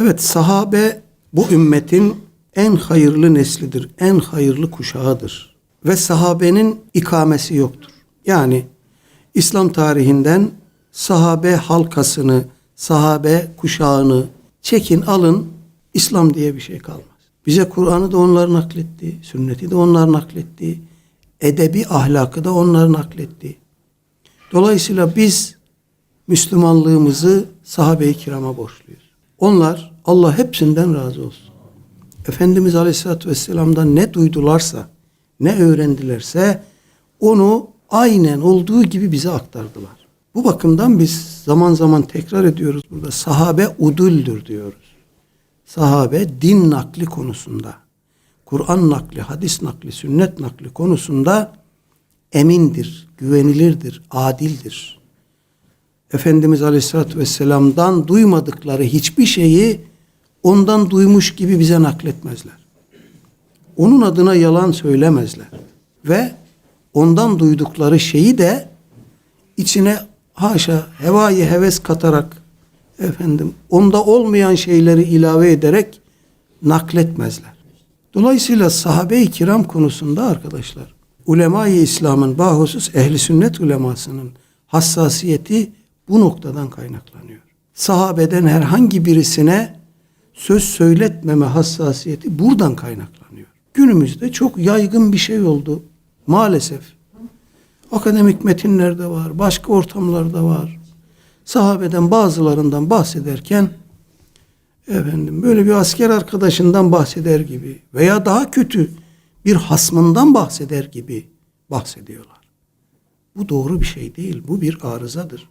Evet sahabe bu ümmetin en hayırlı neslidir, en hayırlı kuşağıdır. Ve sahabenin ikamesi yoktur. Yani İslam tarihinden sahabe halkasını, sahabe kuşağını çekin alın İslam diye bir şey kalmaz. Bize Kur'an'ı da onlar nakletti, sünneti de onlar nakletti, edebi ahlakı da onlar nakletti. Dolayısıyla biz Müslümanlığımızı sahabe-i kirama borçluyuz. Onlar Allah hepsinden razı olsun. Efendimiz Aleyhisselatü Vesselam'dan ne duydularsa, ne öğrendilerse onu aynen olduğu gibi bize aktardılar. Bu bakımdan biz zaman zaman tekrar ediyoruz burada. Sahabe uduldür diyoruz. Sahabe din nakli konusunda, Kur'an nakli, hadis nakli, sünnet nakli konusunda emindir, güvenilirdir, adildir. Efendimiz Aleyhisselatü Vesselam'dan duymadıkları hiçbir şeyi ondan duymuş gibi bize nakletmezler. Onun adına yalan söylemezler. Ve ondan duydukları şeyi de içine haşa hevayı heves katarak efendim onda olmayan şeyleri ilave ederek nakletmezler. Dolayısıyla sahabe-i kiram konusunda arkadaşlar ulema-i İslam'ın bahusus ehli sünnet ulemasının hassasiyeti bu noktadan kaynaklanıyor. Sahabeden herhangi birisine söz söyletmeme hassasiyeti buradan kaynaklanıyor. Günümüzde çok yaygın bir şey oldu maalesef. Akademik metinlerde var, başka ortamlarda var. Sahabeden bazılarından bahsederken efendim böyle bir asker arkadaşından bahseder gibi veya daha kötü bir hasmından bahseder gibi bahsediyorlar. Bu doğru bir şey değil. Bu bir arızadır.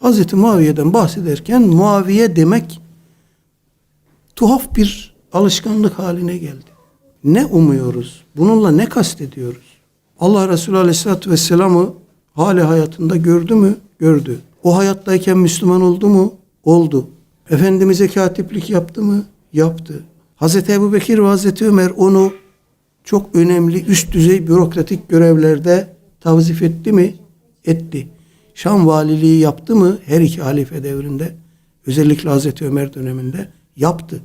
Hazreti Muaviye'den bahsederken Muaviye demek tuhaf bir alışkanlık haline geldi. Ne umuyoruz? Bununla ne kastediyoruz? Allah Resulü Aleyhisselatü Vesselam'ı hali hayatında gördü mü? Gördü. O hayattayken Müslüman oldu mu? Oldu. Efendimiz'e katiplik yaptı mı? Yaptı. Hazreti Ebu Bekir ve Hazreti Ömer onu çok önemli üst düzey bürokratik görevlerde tavzif etti mi? Etti. Şam valiliği yaptı mı her iki halife devrinde? Özellikle Hazreti Ömer döneminde yaptı.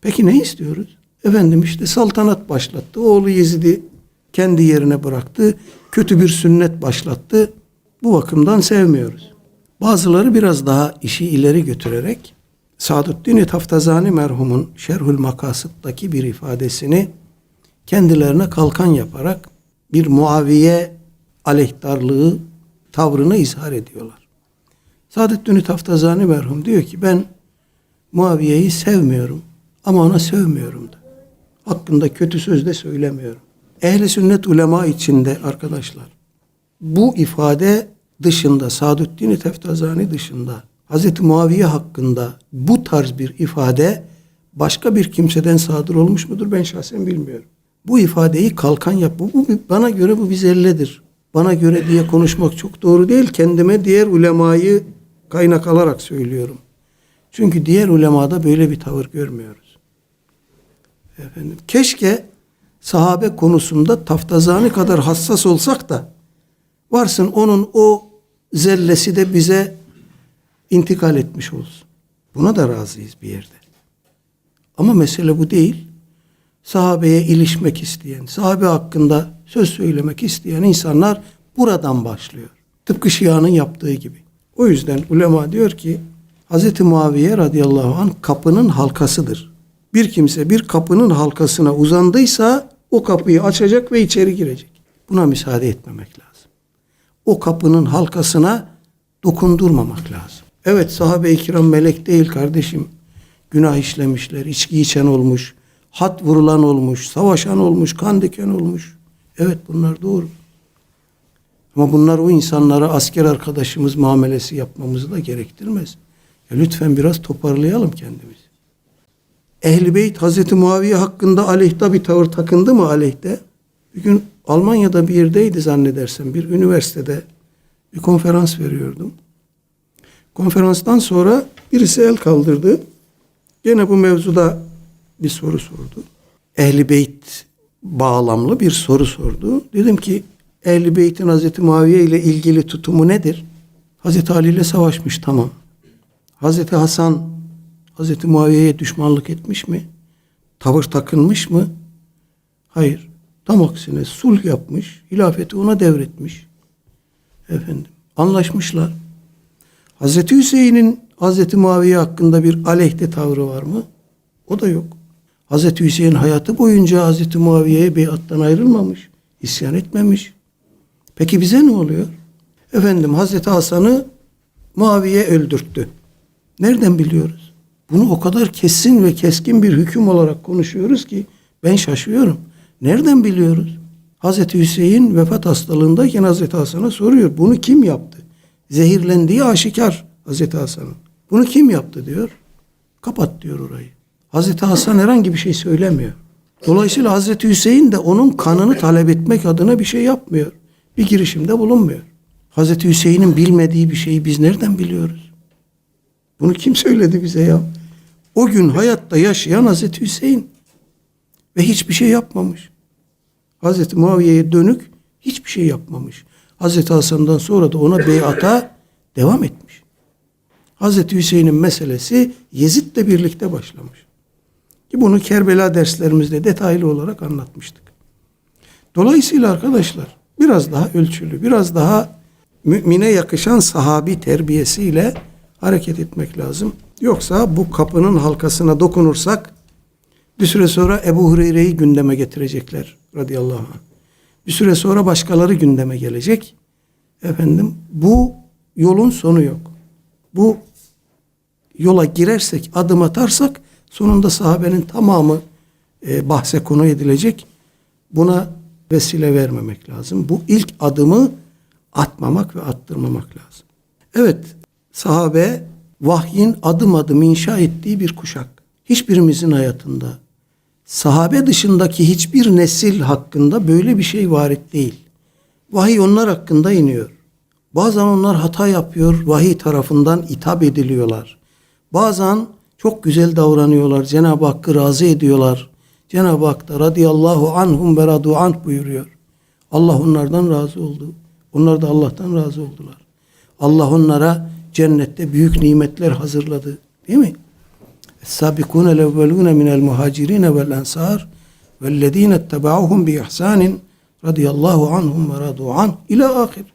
Peki ne istiyoruz? Efendim işte saltanat başlattı. Oğlu Yezid'i kendi yerine bıraktı. Kötü bir sünnet başlattı. Bu bakımdan sevmiyoruz. Bazıları biraz daha işi ileri götürerek Saduddin Taftazani merhumun Şerhül Makasıt'taki bir ifadesini kendilerine kalkan yaparak bir Muaviye aleyhtarlığı tavrını izhar ediyorlar. Saadettin Taftazani merhum diyor ki ben Muaviye'yi sevmiyorum ama ona sövmüyorum da. Hakkında kötü söz de söylemiyorum. Ehli sünnet ulema içinde arkadaşlar bu ifade dışında Saadettin Teftazani dışında Hz. Muaviye hakkında bu tarz bir ifade başka bir kimseden sadır olmuş mudur ben şahsen bilmiyorum. Bu ifadeyi kalkan yap. Bu, bu bana göre bu bir zelledir. Bana göre diye konuşmak çok doğru değil. Kendime diğer ulemayı kaynak alarak söylüyorum. Çünkü diğer ulemada böyle bir tavır görmüyoruz. Efendim, keşke sahabe konusunda taftazani kadar hassas olsak da varsın onun o zellesi de bize intikal etmiş olsun. Buna da razıyız bir yerde. Ama mesele bu değil. Sahabeye ilişmek isteyen, sahabe hakkında söz söylemek isteyen insanlar buradan başlıyor. Tıpkı Şia'nın yaptığı gibi. O yüzden ulema diyor ki Hz. Muaviye radıyallahu anh kapının halkasıdır. Bir kimse bir kapının halkasına uzandıysa o kapıyı açacak ve içeri girecek. Buna müsaade etmemek lazım. O kapının halkasına dokundurmamak lazım. Evet sahabe-i kiram melek değil kardeşim. Günah işlemişler, içki içen olmuş, hat vurulan olmuş, savaşan olmuş, kan diken olmuş. Evet bunlar doğru. Ama bunlar o insanlara asker arkadaşımız muamelesi yapmamızı da gerektirmez. Ya lütfen biraz toparlayalım kendimizi. Ehl-i Beyt Hazreti Muaviye hakkında aleyhte bir tavır takındı mı aleyhte? Bir gün Almanya'da bir yerdeydi zannedersem bir üniversitede bir konferans veriyordum. Konferanstan sonra birisi el kaldırdı. Gene bu mevzuda bir soru sordu. Ehli Beyt bağlamlı bir soru sordu. Dedim ki Ehli Beyt'in Hazreti Muaviye ile ilgili tutumu nedir? Hazreti Ali ile savaşmış tamam. Hazreti Hasan Hazreti Muaviye'ye düşmanlık etmiş mi? Tavır takınmış mı? Hayır. Tam aksine sulh yapmış, hilafeti ona devretmiş. Efendim, anlaşmışlar. Hazreti Hüseyin'in Hazreti Muaviye hakkında bir aleyhte tavrı var mı? O da yok. Hazreti Hüseyin hayatı boyunca Hazreti Muaviye'ye beyattan ayrılmamış, isyan etmemiş. Peki bize ne oluyor? Efendim Hazreti Hasan'ı Muaviye öldürttü. Nereden biliyoruz? Bunu o kadar kesin ve keskin bir hüküm olarak konuşuyoruz ki ben şaşıyorum. Nereden biliyoruz? Hazreti Hüseyin vefat hastalığındayken Hazreti Hasan'a soruyor. Bunu kim yaptı? Zehirlendiği aşikar Hazreti Hasan'ın. Bunu kim yaptı diyor. Kapat diyor orayı. Hazreti Hasan herhangi bir şey söylemiyor. Dolayısıyla Hazreti Hüseyin de onun kanını talep etmek adına bir şey yapmıyor. Bir girişimde bulunmuyor. Hazreti Hüseyin'in bilmediği bir şeyi biz nereden biliyoruz? Bunu kim söyledi bize ya? O gün hayatta yaşayan Hazreti Hüseyin. Ve hiçbir şey yapmamış. Hazreti Muaviye'ye dönük hiçbir şey yapmamış. Hazreti Hasan'dan sonra da ona beyata devam etmiş. Hazreti Hüseyin'in meselesi Yezid'le birlikte başlamış. Ki bunu Kerbela derslerimizde detaylı olarak anlatmıştık. Dolayısıyla arkadaşlar biraz daha ölçülü, biraz daha mümine yakışan sahabi terbiyesiyle hareket etmek lazım. Yoksa bu kapının halkasına dokunursak bir süre sonra Ebu Hureyre'yi gündeme getirecekler radıyallahu anh. Bir süre sonra başkaları gündeme gelecek. Efendim bu yolun sonu yok. Bu yola girersek, adım atarsak sonunda sahabenin tamamı e, bahse konu edilecek. Buna vesile vermemek lazım. Bu ilk adımı atmamak ve attırmamak lazım. Evet, sahabe vahyin adım adım inşa ettiği bir kuşak. Hiçbirimizin hayatında sahabe dışındaki hiçbir nesil hakkında böyle bir şey varit değil. Vahiy onlar hakkında iniyor. Bazen onlar hata yapıyor, vahiy tarafından itap ediliyorlar. Bazen çok güzel davranıyorlar, Cenab-ı Hakk'ı razı ediyorlar. Cenab-ı Hak da radıyallahu anhum ve radu anh buyuruyor. Allah onlardan razı oldu. Onlar da Allah'tan razı oldular. Allah onlara cennette büyük nimetler hazırladı. Değil mi? السابقون الأولون من المهاجرين والأنصار والذين اتبعوهم بإحسان رضي الله عنهم ورضوا عنه إلى آخر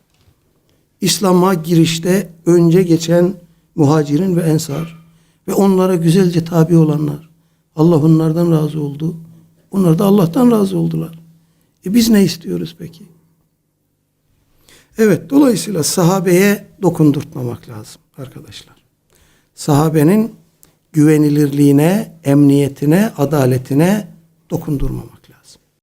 İslam'a girişte önce geçen muhacirin ve ensar ve onlara güzelce tabi olanlar. Allah onlardan razı oldu. Onlar da Allah'tan razı oldular. E biz ne istiyoruz peki? Evet, dolayısıyla sahabeye dokundurtmamak lazım arkadaşlar. Sahabenin güvenilirliğine, emniyetine, adaletine dokundurmamak.